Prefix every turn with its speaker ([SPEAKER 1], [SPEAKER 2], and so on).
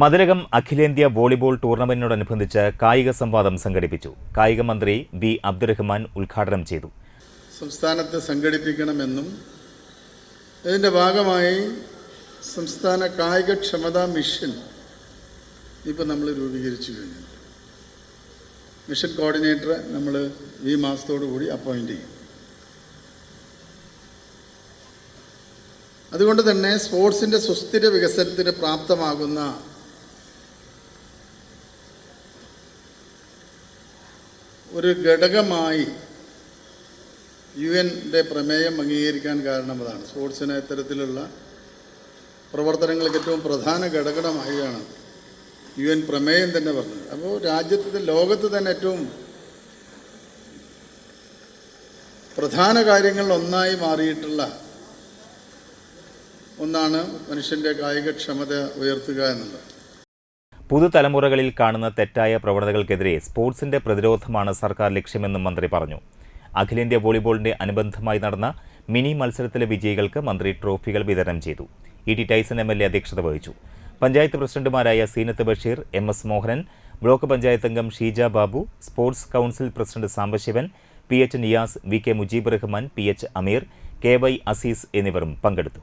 [SPEAKER 1] മതിലകം അഖിലേന്ത്യാ വോളിബോൾ ടൂർണമെന്റിനോടനുബന്ധിച്ച് കായിക സംവാദം സംഘടിപ്പിച്ചു. കായിക മന്ത്രി വി. അബ്ദുറഹ്മാൻ ഉദ്ഘാടനം ചെയ്തു.
[SPEAKER 2] സംസ്ഥാനത്ത് സംഘടിപ്പിക്കണമെന്നും ഇതിന്റെ ഭാഗമായി സംസ്ഥാന കായികക്ഷമതാ മിഷൻ ഇപ്പോൾ നമ്മൾ രൂപീകരിച്ചു കഴിഞ്ഞു. മിഷൻ കോർഡിനേറ്ററെ നമ്മൾ ഈ മാസത്തോടു കൂടി അപ്പോയിന്റ് ചെയ്യും. അതുകൊണ്ട് തന്നെ സ്പോർട്സിന്റെ സുസ്ഥിര വികസനത്തിന് പ്രാപ്തമാകുന്ന ഒരു ഘടകമായി യു എന്റെ പ്രമേയം അംഗീകരിക്കാൻ കാരണം അതാണ് സ്പോർട്സിന് ഇത്തരത്തിലുള്ള പ്രവർത്തനങ്ങൾക്ക് ഏറ്റവും പ്രധാന ഘടകമായാണ് യു എൻ പ്രമേയം തന്നെ പറഞ്ഞത്. അപ്പോൾ രാജ്യത്ത് ലോകത്ത് തന്നെ ഏറ്റവും പ്രധാന കാര്യങ്ങളിൽ ഒന്നായി മാറിയിട്ടുള്ള ഒന്നാണ് മനുഷ്യന്റെ കായികക്ഷമത ഉയർത്തുക എന്നുള്ളത്.
[SPEAKER 1] പുതുതലമുറകളിൽ കാണുന്ന തെറ്റായ പ്രവണതകൾക്കെതിരെ സ്പോർട്സിന്റെ പ്രതിരോധമാണ് സർക്കാർ ലക്ഷ്യമെന്നും മന്ത്രി പറഞ്ഞു. അഖിലേന്ത്യാ വോളിബോളിന്റെ അനുബന്ധമായി നടന്ന മിനി മത്സരത്തിലെ വിജയികൾക്ക് മന്ത്രി ട്രോഫികൾ വിതരണം ചെയ്തു. E T Tyson M L A അധ്യക്ഷത വഹിച്ചു. പഞ്ചായത്ത് പ്രസിഡന്റുമാരായ Seenath Basheer M S Mohanan block panchayat അംഗം Sheeja Babu sports council president Sambasivan P H Niyas V K Mujeeb Rahman P H Ameer K Y Azeez എന്നിവരും പങ്കെടുത്തു.